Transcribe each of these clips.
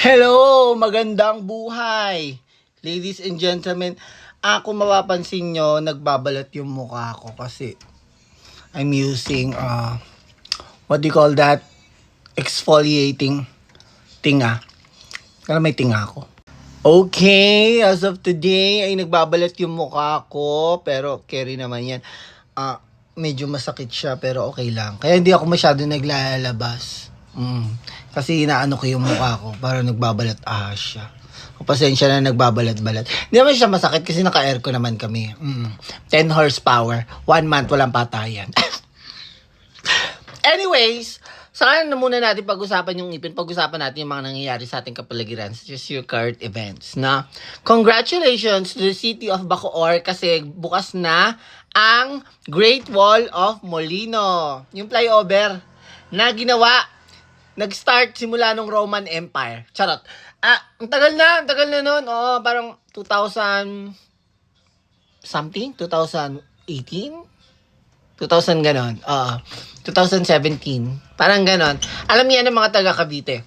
Hello! Magandang buhay! Ladies and gentlemen, ako mapapansin nyo, nagbabalat yung mukha ko kasi I'm using, uh, what do you call that? Exfoliating tinga. Kaya may tinga ako. Okay, as of today ay nagbabalat yung mukha ko, pero carry naman yan. Ah, medyo masakit siya pero okay lang. Kaya hindi ako masyado naglalabas. Mm. Kasi inaano ko yung mukha ko para nagbabalat ah siya. Pasensya na nagbabalat-balat. Hindi naman siya masakit kasi naka-aircon naman kami. Mm. 10 horsepower. One month, walang patayan. Anyways, saan na muna natin pag-usapan yung ipin, pag-usapan natin yung mga nangyayari sa ating kapaligiran, such as your current events, na congratulations to the city of Bacoor kasi bukas na ang Great Wall of Molino. Yung flyover na ginawa, nag-start simula nung Roman Empire. Charot. Ah, ang tagal na, ang tagal na nun. Oo, parang 2000 something, 2018? 2000 ganon. Oo. 2017. Parang ganon. Alam niya ng mga taga Cavite.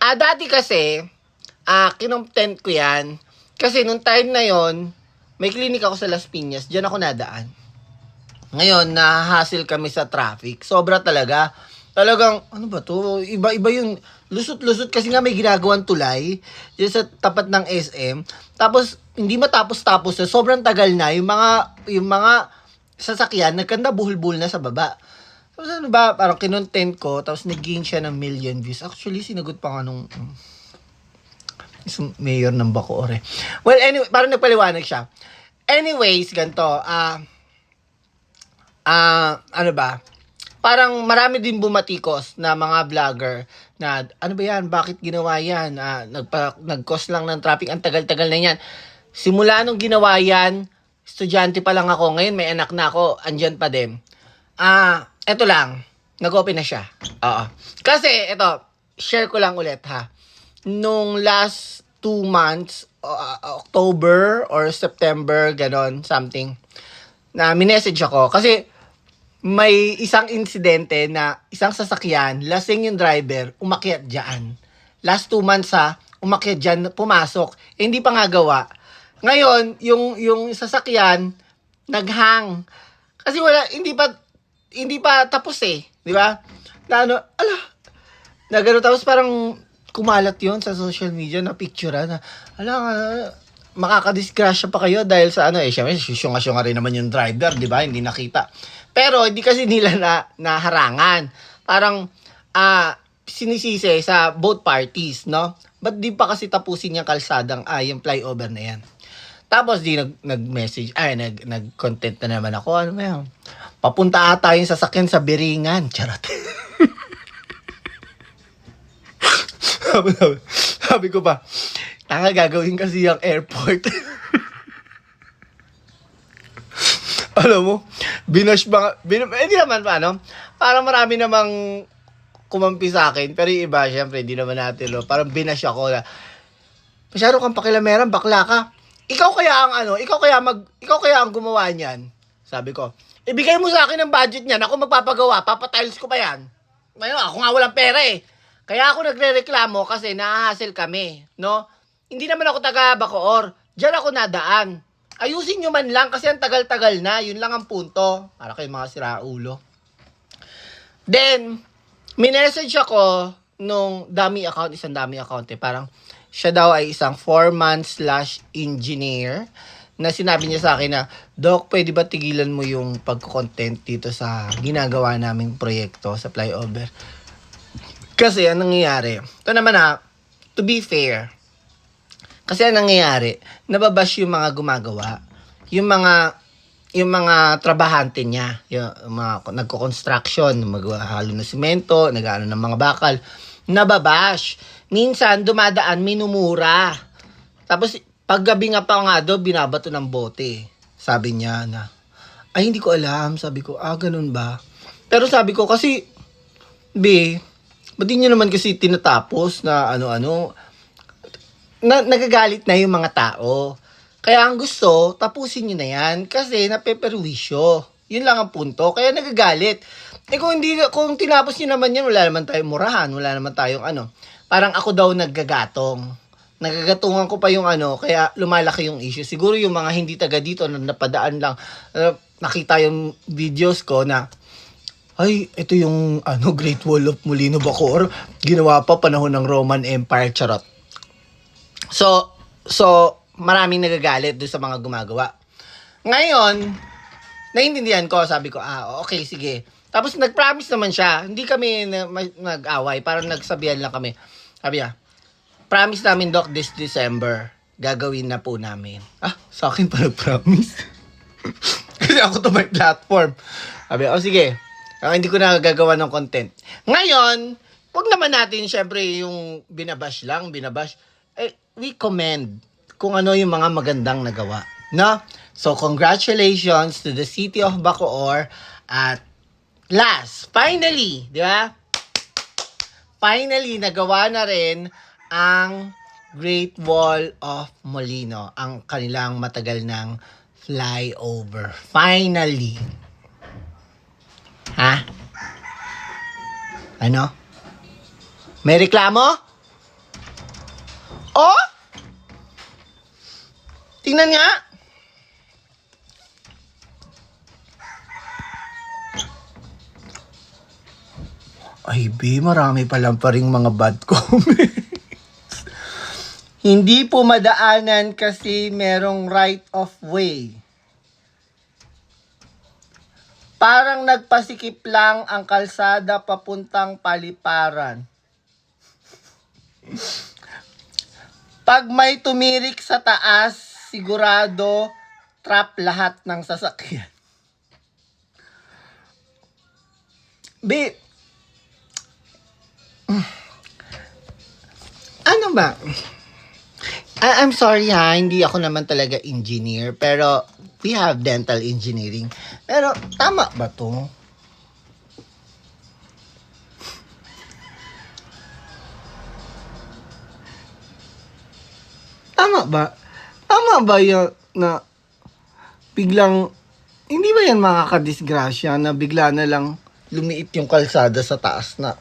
Ah, dati kasi, ah, kinontent ko yan. Kasi nung time na yon may clinic ako sa Las Piñas. Diyan ako nadaan. Ngayon, nahahassle kami sa traffic. Sobra talaga. Talagang, ano ba to? Iba-iba yung lusot-lusot kasi nga may ginagawang tulay dyan sa tapat ng SM. Tapos, hindi matapos-tapos na. Sobrang tagal na. Yung mga, yung mga sasakyan, nagkanda buhol-buhol na sa baba. Tapos ano ba, parang kinontent ko, tapos nag-gain siya ng million views. Actually, sinagot pa nga nung um, mayor ng Bacoor. Well, anyway, parang nagpaliwanag siya. Anyways, ganito, ah, ah, ano ba, parang marami din bumatikos na mga vlogger na ano ba yan, bakit ginawa yan, ah, nagpa, nag-cause lang ng traffic, ang tagal-tagal na yan. Simula nung ginawa yan, estudyante pa lang ako, ngayon may anak na ako, andyan pa din. Ah, eto lang, nag-open na siya. Oo. Kasi, eto, share ko lang ulit ha. Nung last two months, uh, October or September, ganon, something, na minessage ako. Kasi, may isang insidente na isang sasakyan, lasing yung driver, umakyat dyan. Last two months ha, umakyat dyan, pumasok. Eh, hindi pa nga gawa. Ngayon, yung, yung sasakyan, naghang. Kasi wala, hindi pa, hindi pa tapos eh. Di ba? Na ano, ala, na gano'n, tapos parang kumalat yon sa social media na picture na, ala makakadisgrasya pa kayo dahil sa ano eh, syempre, syunga-syunga rin naman yung driver, di ba? Hindi nakita. Pero, hindi kasi nila na, naharangan. Parang, ah, sinisisi sa both parties, no? Ba't di pa kasi tapusin yung kalsadang, ah, yung flyover na yan? Tapos di nag, nag-message, ay, nag, nag-content na naman ako. Ano ba yun? Papunta ata yung sasakyan sa Biringan. Charot. sabi, sabi, sabi ko pa, tanga gagawin kasi yung airport. Alam mo, binash ba, bin, eh, di naman pa, no? Parang marami namang kumampi sa akin, pero yung iba, syempre, di naman natin, no? Parang binash ako na, masyado kang pakilameran, bakla ka. Ikaw kaya ang ano, ikaw kaya mag, ikaw kaya ang gumawa niyan. Sabi ko, ibigay mo sa akin ang budget niyan, ako magpapagawa, papatiles ko pa yan. Ngayon, ako nga walang pera eh. Kaya ako nagre-reklamo kasi nahahassle kami, no? Hindi naman ako taga Bacoor. Diyan ako nadaan. Ayusin nyo man lang kasi ang tagal-tagal na. Yun lang ang punto. Para kayo mga siraulo. Then, minessage ako nung dummy account, isang dummy account eh. Parang, siya daw ay isang foreman slash engineer na sinabi niya sa akin na, Doc, pwede ba tigilan mo yung pag-content dito sa ginagawa naming proyekto sa flyover? Kasi, ang nangyayari, ito naman ha, to be fair, kasi ang nangyayari, nababash yung mga gumagawa, yung mga yung mga trabahante niya, yung mga nagko-construction, maghalo ng simento, nag-ano ng mga bakal, nababash. Minsan, dumadaan, minumura. Tapos, paggabi nga pa nga do, binabato ng bote. Sabi niya na, ay, hindi ko alam. Sabi ko, ah, ganun ba? Pero sabi ko, kasi, be, ba't nyo naman kasi tinatapos na ano-ano, na, nagagalit na yung mga tao. Kaya ang gusto, tapusin nyo na yan kasi napeperwisyo. Yun lang ang punto. Kaya nagagalit. Eh kung hindi, kung tinapos nyo naman yan, wala naman tayong murahan, wala naman tayong ano. parang ako daw naggagatong. Nagagatungan ko pa yung ano, kaya lumalaki yung issue. Siguro yung mga hindi taga dito na napadaan lang, uh, nakita yung videos ko na, ay, ito yung ano, Great Wall of Molino Bacoor. Ginawa pa panahon ng Roman Empire, charot. So, so, maraming nagagalit doon sa mga gumagawa. Ngayon, naiintindihan ko, sabi ko, ah, okay, sige. Tapos nag-promise naman siya, hindi kami nag-away, parang nagsabihan lang kami. Sabi niya, promise namin, Doc, this December, gagawin na po namin. Ah, sa akin pa nag-promise. Kasi ako to may platform. Sabi, oh sige, ah, hindi ko na gagawa ng content. Ngayon, wag naman natin, syempre, yung binabash lang, binabash. Eh, we commend kung ano yung mga magandang nagawa. No? So, congratulations to the city of Bacoor at last, finally, di ba? Finally, nagawa na rin ang Great Wall of Molino, ang kanilang matagal ng flyover. Finally. Ha? Ano? May reklamo? Tingnan nga. Ay, B, marami pa lang pa rin mga bad comments. Hindi po madaanan kasi merong right of way. Parang nagpasikip lang ang kalsada papuntang paliparan. Pag may tumirik sa taas, sigurado trap lahat ng sasakyan. B, ano ba? I- I'm sorry ha, hindi ako naman talaga engineer, pero we have dental engineering. Pero tama ba to? Tama ba? Tama ba yan na biglang, hindi ba yan makakadisgrasya na bigla na lang lumiit yung kalsada sa taas na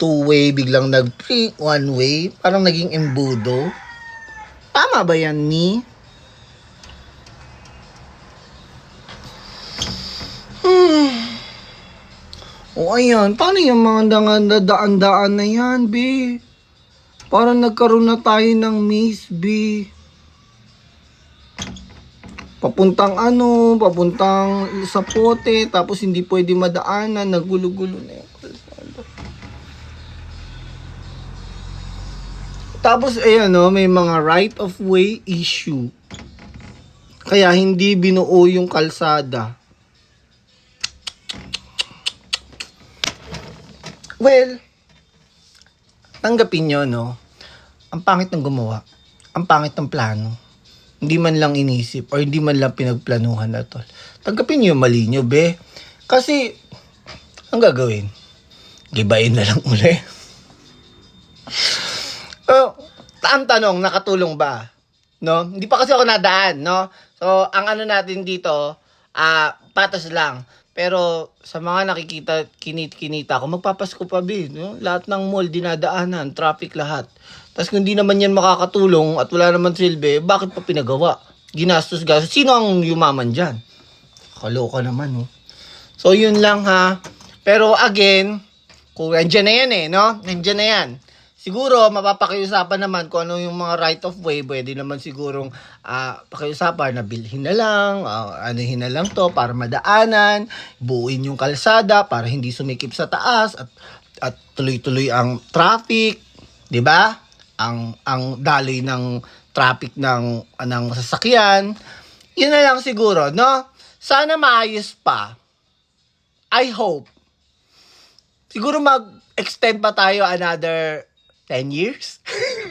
two-way, biglang nag one-way, parang naging embudo? Tama ba yan ni? Hmm. O ayan, paano yung mga daan-daan na yan, B? Parang nagkaroon na tayo ng maze, B. Papuntang ano, papuntang sa pote, tapos hindi pwede madaanan, nagulo-gulo na yung kalsada. Tapos, ayan no, may mga right of way issue. Kaya hindi binuo yung kalsada. Well, tanggapin nyo, no? Ang pangit ng gumawa. Ang pangit ng plano. Hindi man lang inisip or hindi man lang pinagplanuhan na tol. Tanggapin yung mali nyo, be. Kasi, ang gagawin? Gibayin na lang uli. Oh, ang tanong, nakatulong ba? No? Hindi pa kasi ako nadaan, no? So, ang ano natin dito, ah, patas lang. Pero sa mga nakikita, kinit-kinita ko, magpapasko pa bi, no? Lahat ng mall dinadaanan, traffic lahat. Tapos kung di naman yan makakatulong at wala naman silbi, bakit pa pinagawa? Ginastos gastos. Sino ang yumaman dyan? Kaloka naman, no? So, yun lang ha. Pero again, kung nandyan na yan eh, no? Nandyan na yan. Siguro, mapapakiusapan naman kung ano yung mga right of way. Pwede naman sigurong ah pakiusapan na bilhin na lang, ah, anuhin na lang to para madaanan, buuin yung kalsada para hindi sumikip sa taas at at tuloy-tuloy ang traffic, 'di ba? Ang ang daloy ng traffic ng ng sasakyan. Yun na lang siguro, no? Sana maayos pa. I hope. Siguro mag-extend pa tayo another 10 years?